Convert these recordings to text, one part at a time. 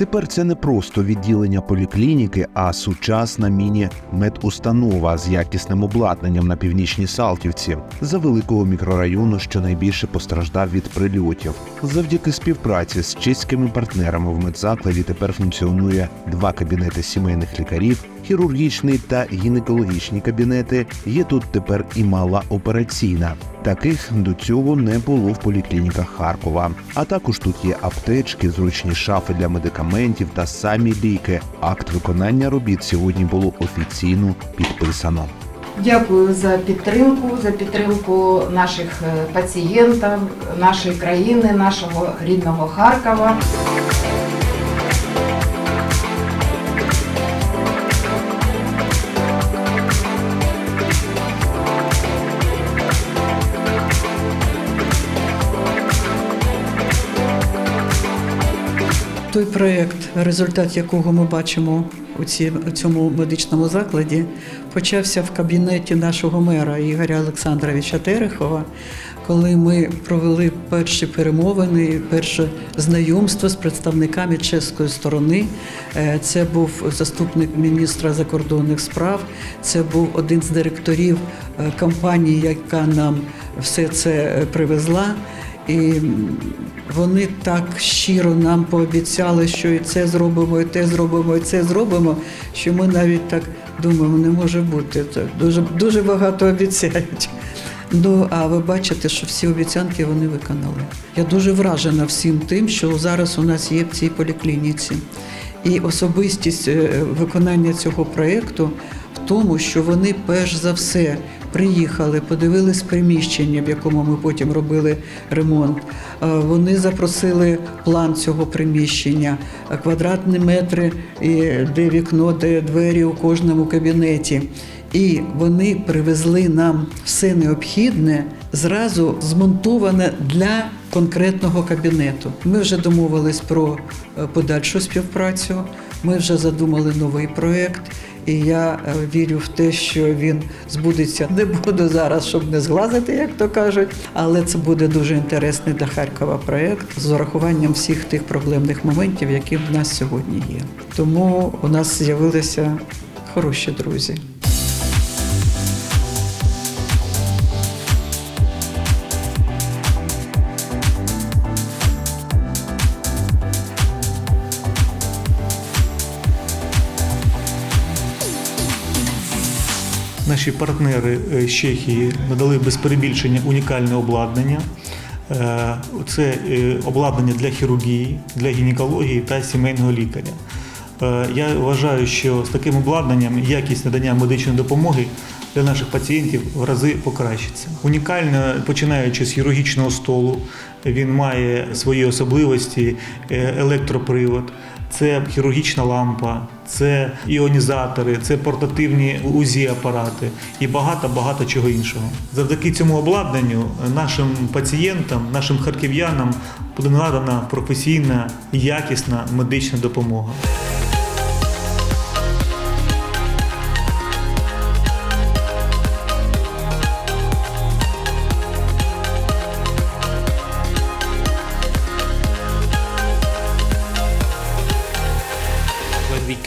Тепер це не просто відділення поліклініки, а сучасна міні-медустанова з якісним обладнанням на північній Салтівці за великого мікрорайону, що найбільше постраждав від прильотів. Завдяки співпраці з чеськими партнерами в медзакладі тепер функціонує два кабінети сімейних лікарів, хірургічний та гінекологічні кабінети. Є тут тепер і мала операційна. Таких до цього не було в поліклініках Харкова. А також тут є аптечки, зручні шафи для медикаментів та самі ліки. Акт виконання робіт сьогодні було офіційно підписано. Дякую за підтримку, за підтримку наших е, пацієнтів, нашої країни, нашого рідного Харкова. Той проєкт, результат якого ми бачимо у цьому медичному закладі, почався в кабінеті нашого мера Ігоря Олександровича Терехова, коли ми провели перші перемовини, перше знайомство з представниками чеської сторони. Е, Це був заступник міністра закордонних справ, це був один з директорів е, компанії, яка нам все це е, привезла. І вони так щиро нам пообіцяли, що і це зробимо, і те зробимо, і це зробимо, що ми навіть так думаємо, не може бути. Це дуже, дуже багато обіцяють. Ну, а ви бачите, що всі обіцянки вони виконали. Я дуже вражена всім тим, що зараз у нас є в цій поліклініці. І особистість е, виконання цього проєкту в тому, що вони перш за все приїхали, подивились приміщення, в якому ми потім робили ремонт. Е, Вони запросили план цього приміщення, квадратні метри, де вікно, де двері у кожному кабінеті. І вони привезли нам все необхідне, зразу змонтоване для конкретного кабінету. Ми вже домовились про е, подальшу співпрацю. Ми вже задумали новий проєкт, і я е, вірю в те, що він збудеться. Не буду зараз, щоб не зглазити, як то кажуть, але це буде дуже інтересний для Харкова проєкт з урахуванням всіх тих проблемних моментів, які в нас сьогодні є. Тому у нас з'явилися хороші друзі. Наші партнери е, з Чехії надали без перебільшення унікальне обладнання. Е, Це е, обладнання для хірургії, для гінекології та сімейного лікаря. Я вважаю, що з таким обладнанням якість надання медичної допомоги для наших пацієнтів в рази покращиться. Унікально починаючи з хірургічного столу, він має свої особливості, електропривод. Це хірургічна лампа, це іонізатори, це портативні УЗІ-апарати і багато-багато чого іншого. Завдяки цьому обладнанню нашим пацієнтам, нашим харків'янам буде надана професійна, якісна медична допомога.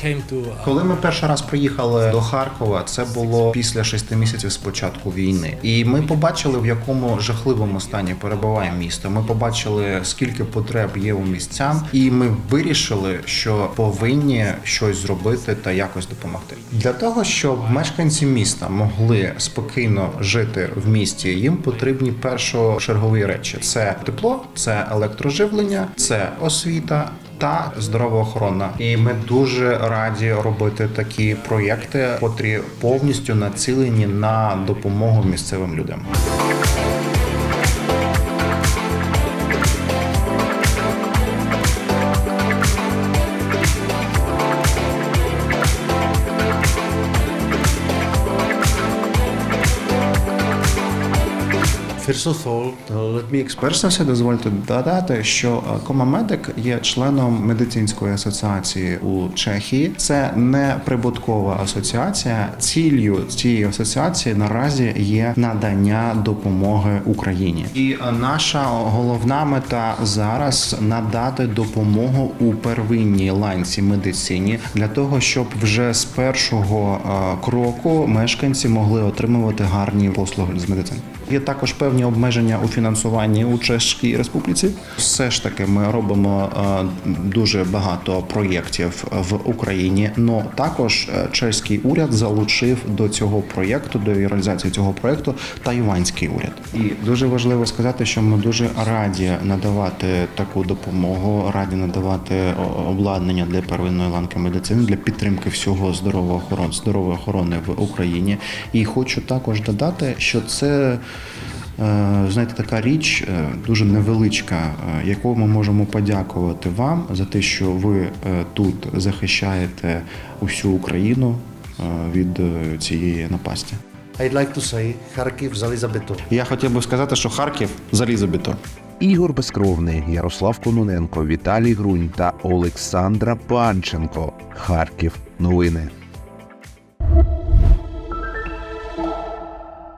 Came uh, Коли ми перший раз приїхали до Харкова, це було після шести місяців з початку війни, і ми побачили, в якому жахливому стані перебуває місто. Ми побачили, скільки потреб є у місцям, і ми вирішили, що повинні щось зробити та якось допомогти. Для того щоб мешканці міста могли спокійно жити в місті, їм потрібні першочергові речі: це тепло, це електроживлення, це освіта та здорова охорона. І ми дуже раді робити такі проєкти, котрі повністю націлені на допомогу місцевим людям. First of all, uh, let me все, дозвольте додати, що е, Комамедик є членом медицинської асоціації у Чехії. Це не прибуткова асоціація. Ціллю цієї асоціації наразі є надання допомоги Україні. І е, наша головна мета зараз надати допомогу у первинній ланці медицині для того, щоб вже з першого е, кроку мешканці могли отримувати гарні послуги з медицини. Є також певні обмеження у фінансуванні у Чеській Республіці. Все ж таки, ми робимо е, дуже багато проєктів в Україні. Но також е, чеський уряд залучив до цього проєкту, до реалізації цього проєкту тайванський уряд. І дуже важливо сказати, що ми дуже раді надавати таку допомогу, раді надавати обладнання для первинної ланки медицини для підтримки всього здорового охорон, здорової охорони в Україні. І хочу також додати, що це. Е, Знаєте, така річ е, дуже невеличка, е, яку ми можемо подякувати вам за те, що ви тут захищаєте усю Україну від цієї напасті. I'd like to say Kharkiv Zalizabeto. Я хотів би сказати, що Харків залізобетон. Ігор Безкровний, Ярослав Кононенко, Віталій Грунь та Олександра Панченко. Харків. Новини.